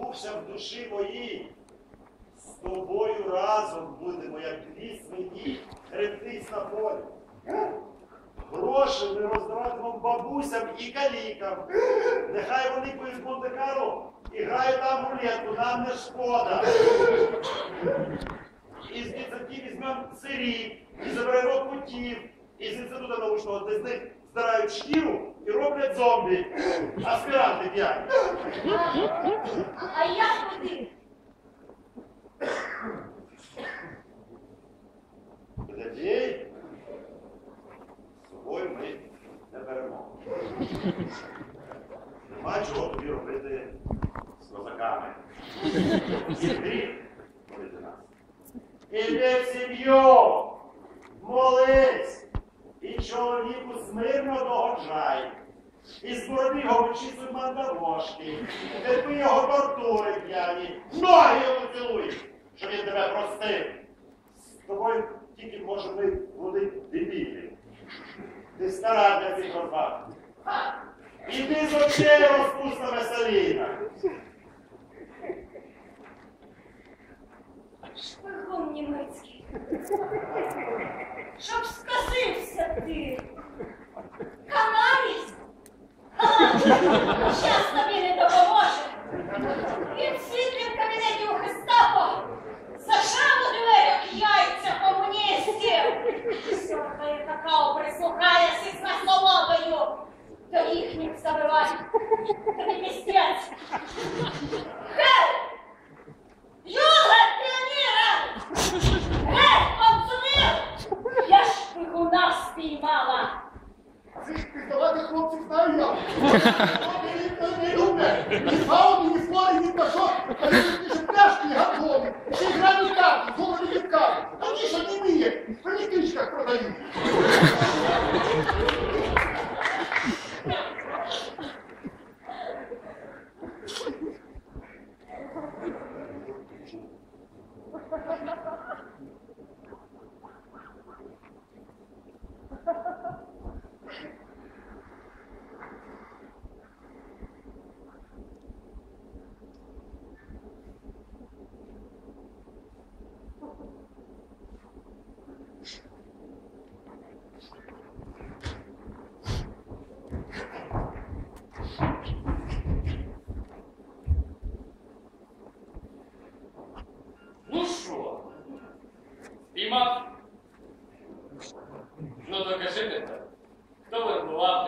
бувши в душі моїй, з тобою разом будемо, як дві свині, гребтись на полі. Гроші ми роздаватимемо бабусям і калікам. Нехай вони поїдуть Монте-Карло і грають там рулетку, нам не шкода. Із дітей візьмемо сирів, і заберемо путів, із інституту научного, де з них здирають шкіру і роблять зомбі. Аспіранти п'ять. А я куди? Глядій, з собою ми не беремо. Нема чого тобі робити з козаками. І гріх робити нас. Іди в сім'ю, молись, і чоловіку смирно догоджай. І з бороди його вичісуй мандавошки, терпи його тортури п'яні, ноги йому цілуй, щоб він тебе простив. З тобою тільки може вони дебілі. Ти стара для цих розваг. Іди з очей розпусна веселіна. Шпигун німецький. Щас тобі не допоможе. Він в світлім кабінеті у Христапо зажав у дверях яйця комуністів. Сьоркає какао прислухається з насолодою до їхніх забивань. Тобі пістець. Гей! Юга піоніра! Гей, консумір! Я шпигуна спіймала. Цих піздаватих хлопців знаю я. Вони ніхто не люблять. Ні ні флори, ні пташок. Вони лише пляшки і гандони. Ще й грані карти, голови від. А ті, що не вміє, в політичках продають.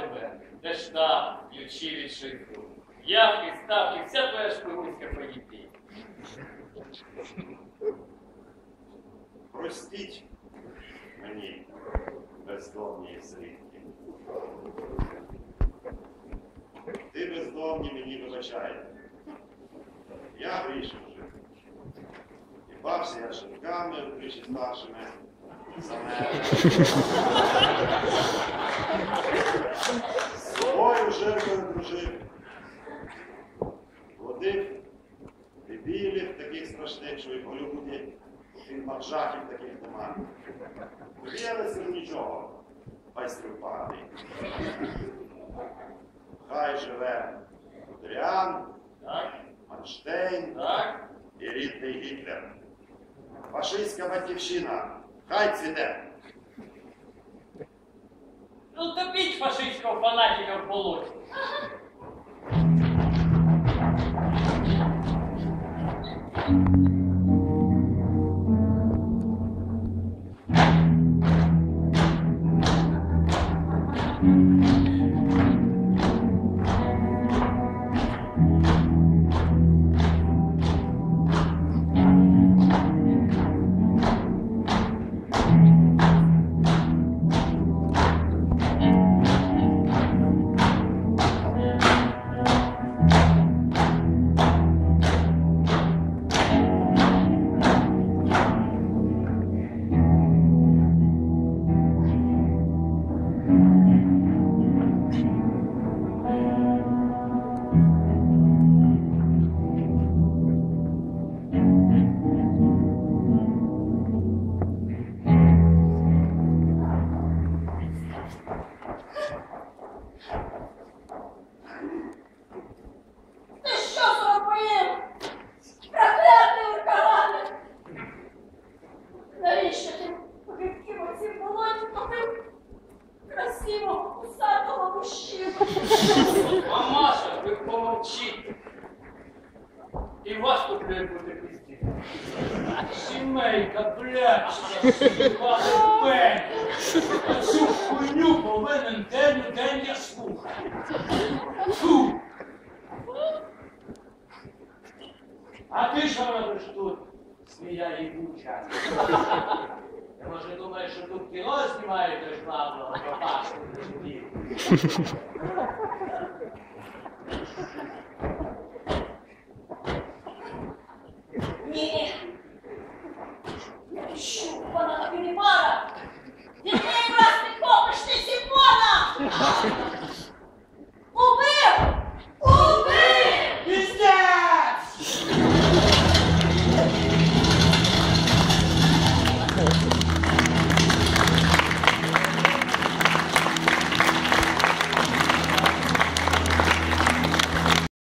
Тебе, де штаб, ключі від шифру, явки, ставки, вся твоя шпигунська поїдія. Простіть мені, бездомні свідки. Ти бездомні мені вибачай. Я грішив вже. І бався я шинками вдвічі старшими собою жертвою дружив. Водив дебілів таких страшних, що і в Голлівуді в фільмах жахів таких нема. Вірилися в нічого, майстрів поганий. Хай живе Кудрян, Манштейн і рідний Гітлер. Фашистська батьківщина, хай цвіте. Ну топіть фашистського фанатика в болоті. знищити огидки оці болоті топив красиво усатого мужчину. Мамаша, ви помовчіть. І вас тут не буде пізніше. Сімейка, блядь, пень. Цю хуйню повинен день у день я слухаю. Фу. А ти що робиш тут? Смія і буча. tutti noi, stimati per farlo, a parte,